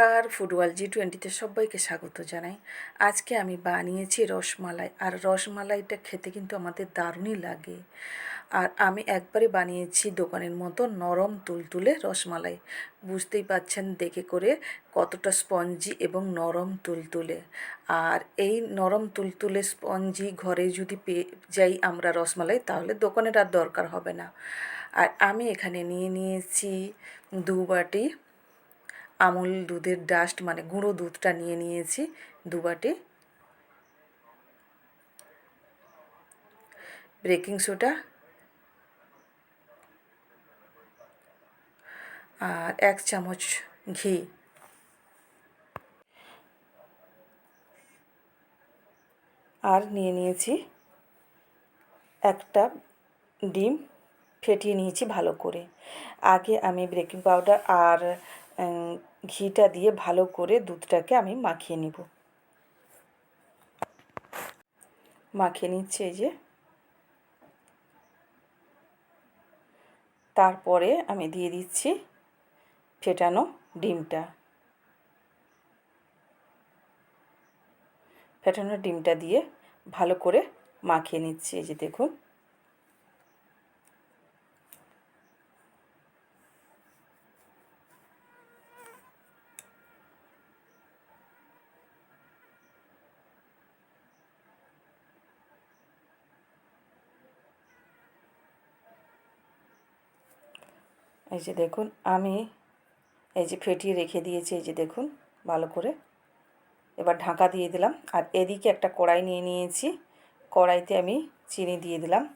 নমস্কার, ফুটবল জি টোয়েন্টিতে সবাইকে স্বাগত জানাই। আজকে আমি বানিয়েছি রসমালাই, আর রসমালাইটা খেতে কিন্তু আমাদের দারুণই লাগে। আর আমি একবারে বানিয়েছি দোকানের মতো নরম তুলতুলে রসমালাই। বুঝতেই পাচ্ছেন দেখে করে কতটা স্পঞ্জি এবং নরম তুলতুলে। আর এই নরম তুলতুলে স্পঞ্জি ঘরে যদি পেয়ে যাই আমরা রসমালাই, তাহলে দোকানের আর দরকার হবে না। আর আমি এখানে নিয়ে নিয়েছি দু বাটি আমুল দুধের ডাস্ট মানে গুঁড়ো দুধটা নিয়ে নিয়েছি দু বাটি। বেকিং সোডা আর এক চামচ ঘি। আর নিয়ে নিয়েছি একটা ডিম, ফেটিয়ে নিয়েছি ভালো করে। আগে আমি বেকিং পাউডার আর ঘিটা দিয়ে ভালো করে দুধটাকে আমি মাখিয়ে নিব। মাখিয়ে নিচ্ছে এই যে। তারপরে আমি দিয়ে দিচ্ছি ফেটানো ডিমটা। ফেটানো ডিমটা দিয়ে ভালো করে মাখিয়ে নিচ্ছি এই যে দেখুন। এই যে দেখুন, আমি এই যে ফেটিয়ে রেখে দিয়েছি, এই যে দেখুন, ভালো করে। এবার ঢাকা দিয়ে দিলাম। আর এদিকে একটা কড়াই নিয়ে নিয়েছি। কড়াইতে আমি চিনি দিয়ে দিলাম।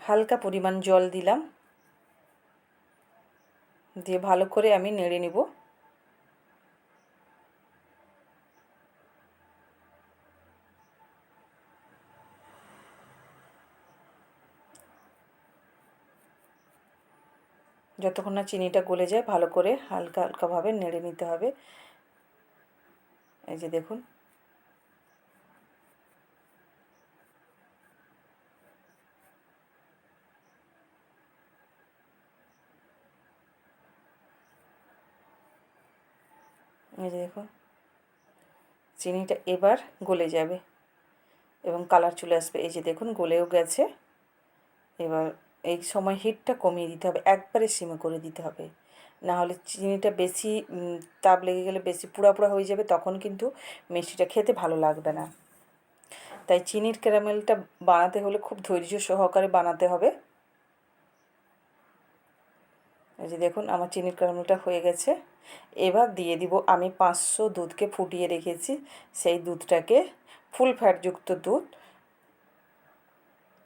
হালকা পরিমাণ জল দিলাম। দিয়ে ভালো করে আমি নেড়ে নেব। যতক্ষণ না চিনিটা গলে যায়, ভালো করে হালকা হালকাভাবে নেড়ে নিতে হবে। এই যে দেখুন। এই যে দেখুন। চিনিটা এবার গলে যাবে এবং কালার চলে আসবে। এই যে দেখুন, গলেও গেছে। এবার এই সময় হিটটা কমিয়ে দিতে হবে, একবারে সিমে করে দিতে হবে। না হলে চিনিটা বেশি তাপ লেগে গেলে বেশি পুড়া পুড়া হয়ে যাবে, তখন কিন্তু মিষ্টিটা খেতে ভালো লাগবে না। তাই চিনির ক্যারামেলটা বানাতে হলে খুব ধৈর্য সহকারে বানাতে হবে। এই যে দেখুন, আমার চিনির ক্যারামেলটা হয়ে গেছে। এবার দিয়ে দিব, আমি পাঁচশো দুধকে ফুটিয়ে রেখেছি, সেই দুধটাকে ফুল ফ্যাটযুক্ত দুধ।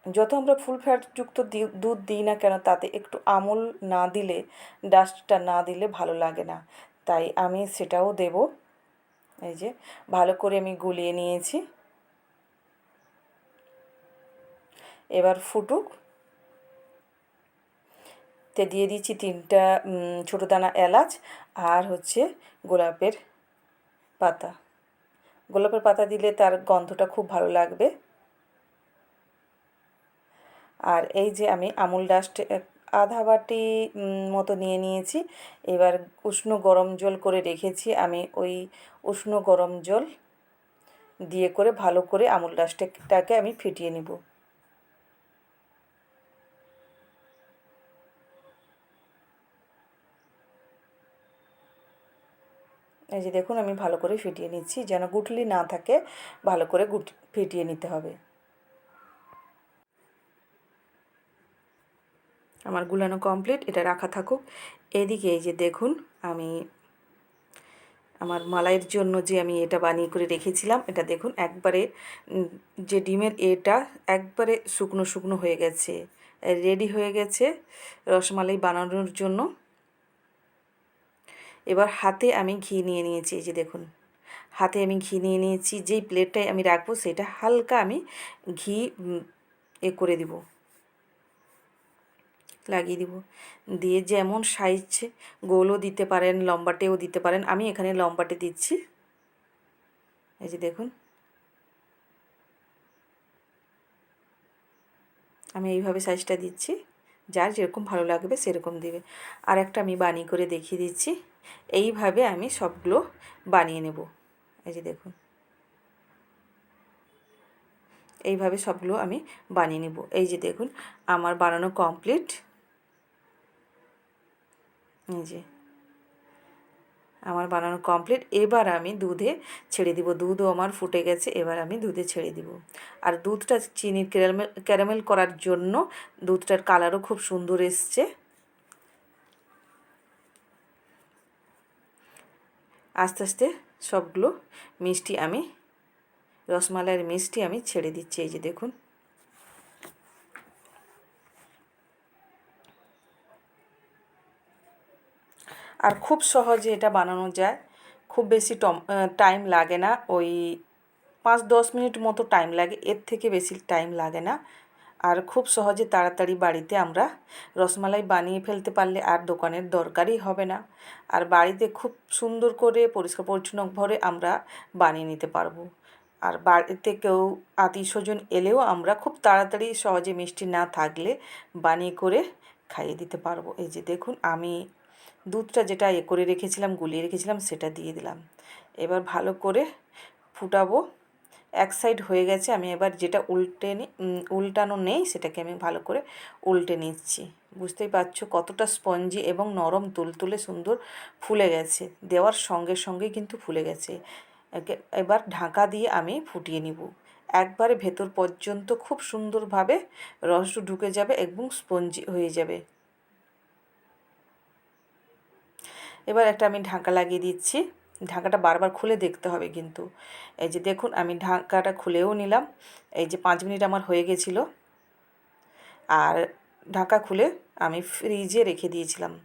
যত আমরা ফুল ফ্যাটযুক্ত দুধ দিই না কেন, তাতে একটু আমুল না দিলে, ডাস্টটা না দিলে ভালো লাগে না। তাই আমি সেটাও দেব। এই যে, ভালো করে আমি গুলিয়ে নিয়েছি। এবার ফুটুক। তে দিয়ে দিচ্ছি তিনটা ছোটো দানা এলাচ আর হচ্ছে গোলাপের পাতা। গোলাপের পাতা দিলে তার গন্ধটা খুব ভালো লাগবে। আর এই যে আমি আমুল ডাস্ট আধা বাটি মতো নিয়ে নিয়েছি। এবার উষ্ণ গরম জল করে রেখেছি। আমি ওই উষ্ণ গরম জল দিয়ে করে ভালো করে আমুল ডাস্টটাকে আমি ফিটিয়ে নিব। এই যে দেখুন, আমি ভালো করে ফিটিয়ে নিচ্ছি। যেন গুটলি না থাকে, ভালো করে গুট, ফিটিয়ে নিতে হবে। আমার গুলানো কমপ্লিট এটা রাখা থাকুক। এদিকে এই যে দেখুন, আমি আমার মালাইয়ের জন্য যে আমি এটা বানিয়ে করে রেখেছিলাম, এটা দেখুন, একবারে যে ডিমের এটা একবারে শুকনো শুকনো হয়ে গেছে রেডি হয়ে গেছে রসমালাই বানানোর জন্য। এবার হাতে আমি ঘি নিয়ে নিয়েছি, এই যে দেখুন, হাতে আমি ঘি নিয়ে নিয়েছি, যেই প্লেটটায় আমি রাখব, সেটা হালকা আমি ঘি এ করে দিব। লাগিয়ে দিব। দিয়ে যেমন সাইজ গোলও দিতে পারেন, লম্বাটেও দিতে পারেন। আমি এখানে লম্বাটে দিচ্ছি। এই যে দেখুন। আমি এইভাবে সাইজটা দিচ্ছি। যার যেরকম ভালো লাগবে সেরকম দেবে। আর একটা আমি বানিয়ে করে দেখিয়ে দিচ্ছি। এইভাবে আমি সবগুলো বানিয়ে নেব। এই যে দেখুন। এইভাবে সবগুলো আমি বানিয়ে নেব। এই যে দেখুন, আমার বানানো কমপ্লিট যে আমার বানানো কমপ্লিট এবার আমি দুধে ছেড়ে দিব। দুধও আমার ফুটে গেছে, এবার আমি দুধে ছেড়ে দিব। আর দুধটা চিনির ক্যারামেল ক্যারামেল করার জন্য দুধটার কালারও খুব সুন্দর এসছে। আস্তে আস্তে সবগুলো মিষ্টি আমি, রসমালাইয়ের মিষ্টি আমি ছেড়ে দিচ্ছি। এই যে দেখুন। আর খুব সহজে এটা বানানো যায়। খুব বেশি টম টাইম লাগে না। ওই পাঁচ দশ মিনিট মতো টাইম লাগে, এর থেকে বেশি টাইম লাগে না। আর খুব সহজে তাড়াতাড়ি বাড়িতে আমরা রসমালাই বানিয়ে ফেলতে পারলে আর দোকানের দরকারই হবে না। আর বাড়িতে খুব সুন্দর করে পরিষ্কার পরিচ্ছন্ন ভরে আমরা বানিয়ে নিতে পারব। আর বাড়িতে কেউ আত্মীয় স্বজন এলেও আমরা খুব তাড়াতাড়ি সহজে মিষ্টি না থাকলে বানিয়ে করে খাইয়ে দিতে পারব। এই যে দেখুন, আমি দুধটা যেটা এ করে রেখেছিলাম, গুলিয়ে রেখেছিলাম, সেটা দিয়ে দিলাম। এবার ভালো করে ফুটাবো। এক সাইড হয়ে গেছে, আমি এবার যেটা উল্টে উল্টানো নেই, সেটাকে আমি ভালো করে উল্টে নিচ্ছি। বুঝতেই পারছ কতটা স্পঞ্জি এবং নরম তুলতুলে সুন্দর ফুলে গেছে। দেওয়ার সঙ্গে সঙ্গে কিন্তু ফুলে গেছে। এবার ঢাকা দিয়ে আমি ফুটিয়ে নিব। একবারে ভেতর পর্যন্ত খুব সুন্দরভাবে রস ঢুকে যাবে এবং স্পঞ্জি হয়ে যাবে। এবার একটা আমি ঢাকা লাগিয়ে দিচ্ছি। ঢাকাটা বারবার খুলে দেখতে হবে কিন্তু। এই যে দেখুন, আমি ঢাকাটা খুলেও নিলাম। এই যে পাঁচ মিনিট আমার হয়ে গেছিল। আর ঢাকা খুলে আমি ফ্রিজে রেখে দিয়েছিলাম।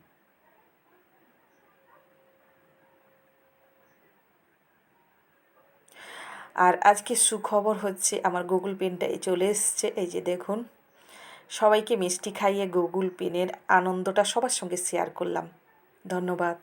আর আজকে সুখবর হচ্ছে, আমার গুগল পেনটা চলে এসছে। এই যে দেখুন, সবাইকে মিষ্টি খাইয়ে গুগল পেনের আনন্দটা সবার সঙ্গে শেয়ার করলাম। ধন্যবাদ।